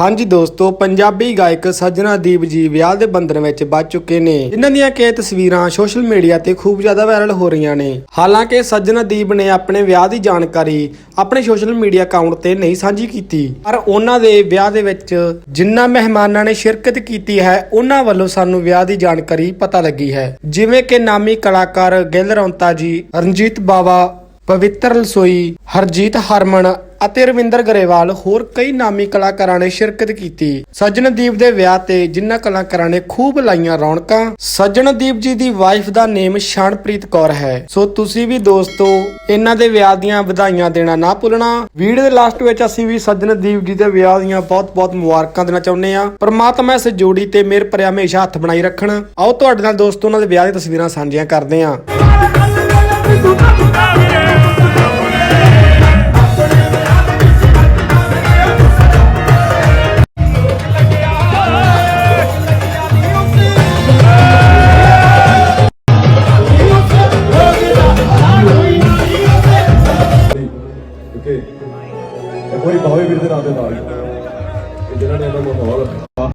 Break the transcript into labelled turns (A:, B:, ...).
A: ਹਾਂਜੀ ਦੋਸਤੋ, ਪੰਜਾਬੀ ਗਾਇਕ ਸੱਜਣਾ ਦੀਪ ਜੀ ਵਿਆਹ ਦੇ ਬੰਧਨ ਵਿੱਚ ਵੱਜ ਚੁੱਕੇ ਨੇ। ਜਿਨ੍ਹਾਂ ਦੀਆਂ ਕਈ ਤਸਵੀਰਾਂ ਸੋਸ਼ਲ ਮੀਡੀਆ ਤੇ ਖੂਬ ਜ਼ਿਆਦਾ ਵਾਇਰਲ ਹੋ ਰਹੀਆਂ ਨੇ। ਹਾਲਾਂਕਿ ਸੱਜਣਾ ਦੀਪ ਨੇ ਆਪਣੇ ਵਿਆਹ ਦੀ ਜਾਣਕਾਰੀ ਆਪਣੇ ਸੋਸ਼ਲ ਮੀਡੀਆ ਅਕਾਊਂਟ ਤੇ ਨਹੀਂ ਸਾਂਝੀ ਕੀਤੀ। ਪਰ ਉਹਨਾਂ ਦੇ ਵਿਆਹ ਦੇ ਵਿੱਚ ਜਿਨ੍ਹਾਂ ਮਹਿਮਾਨਾਂ ਨੇ ਸ਼ਿਰਕਤ ਕੀਤੀ ਹੈ, ਉਹਨਾਂ ਵੱਲੋਂ ਸਾਨੂੰ ਵਿਆਹ ਦੀ ਜਾਣਕਾਰੀ ਪਤਾ ਲੱਗੀ ਹੈ। ਜਿਵੇਂ ਕਿ ਨਾਮੀ ਕਲਾਕਾਰ ਗਿੱਲ ਰੌਂਤਾ ਜੀ, ਰਣਜੀਤ ਬਾਵਾ ਪਵਿੱਤਰ ਲਸੋਈ ਹਰਜੀਤ ਹਰਮਨ ਅਤੇ ਰਵਿੰਦਰ ਗਰੇਵਾਲ ਹੋਰ ਕਈ ਨਾਮੀ ਕਲਾਕਾਰਾਂ ਨੇ ਸ਼ਿਰਕਤ ਕੀਤੀ। ਸੱਜਣਦੀਪ ਦੇ ਵਿਆਹ ਤੇ ਜਿਨ੍ਹਾਂ ਕਲਾਕਾਰਾਂ ਨੇ ਖੂਬ ਲਾਈਆਂ ਰੌਣਕਾਂ ਸੱਜਣਦੀਪ ਜੀ ਦੀ ਵਾਈਫ ਦਾ ਨੇਮ ਸ਼ਾਨਪ੍ਰੀਤ ਕੌਰ ਹੈ। ਸੋ ਤੁਸੀਂ ਵੀ ਦੋਸਤੋ, ਇਹਨਾਂ ਦੇ ਵਿਆਹ ਦੀਆਂ ਵਧਾਈਆਂ ਦੇਣਾ ਨਾ ਭੁੱਲਣਾ। ਵੀਡੀਓ ਦੇ ਲਾਸਟ ਵਿੱਚ ਅਸੀਂ ਵੀ ਸੱਜਣਦੀਪ ਜੀ ਦੇ ਵਿਆਹ ਦੀਆਂ ਬਹੁਤ-ਬਹੁਤ ਮੁਬਾਰਕਾਂ ਦੇਣਾ ਚਾਹੁੰਦੇ ਆ ਪ੍ਰਮਾਤਮਾ ਇਸ ਜੋੜੀ ਤੇ ਮਿਹਰ ਭਰਿਆ ਹਮੇਸ਼ਾ ਹੱਥ ਬਣਾਈ ਰੱਖਣ। ਆਓ ਤੁਹਾਡੇ ਨਾਲ ਦੋਸਤੋ, ਉਹਨਾਂ ਦੇ ਵਿਆਹ ਦੀਆਂ ਤਸਵੀਰਾਂ ਸਾਂਝੀਆਂ ਕਰਦੇ ਹਾਂ।
B: ਕੋਈ ਭਾਵੇਂ ਵੀਰ ਦੇ ਨਾਂ ਦੇ ਨਾਲ। ਇਹ ਜਿਨ੍ਹਾਂ ਨੇ ਇਹਨਾਂ ਨੂੰ ਮਾਹੌਲ